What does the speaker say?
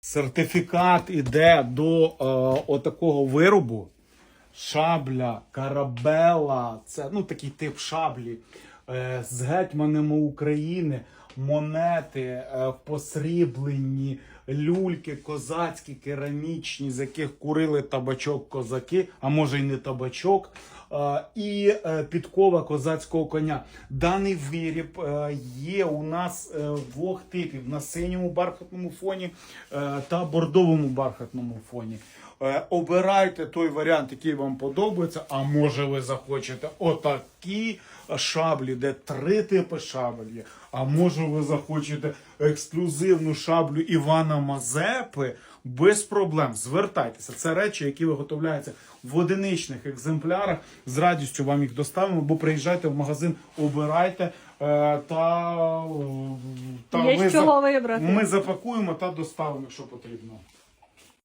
Сертифікат іде до е, отакого виробу. Шабля, карабела, це ну такий тип шаблі е, з гетьманами України, монети е, посріблені, люльки козацькі, керамічні, з яких курили табачок козаки, а може й не табачок. е, І е, підкова козацького коня. Даний виріб є у нас двох типів: на синьому бархатному фоні та бордовому бархатному фоні. Обирайте той варіант, який вам подобається. А може ви захочете отакі шаблі, де три типи шаблі. А може ви захочете ексклюзивну шаблю Івана Мазепи без проблем. Звертайтеся. Це речі, які виготовляються в одиничних екземплярах. З радістю вам їх доставимо, бо приїжджайте в магазин, обирайте е, та, е, та Є ми, чого за- вибрати. Ми запакуємо та доставимо, якщо потрібно.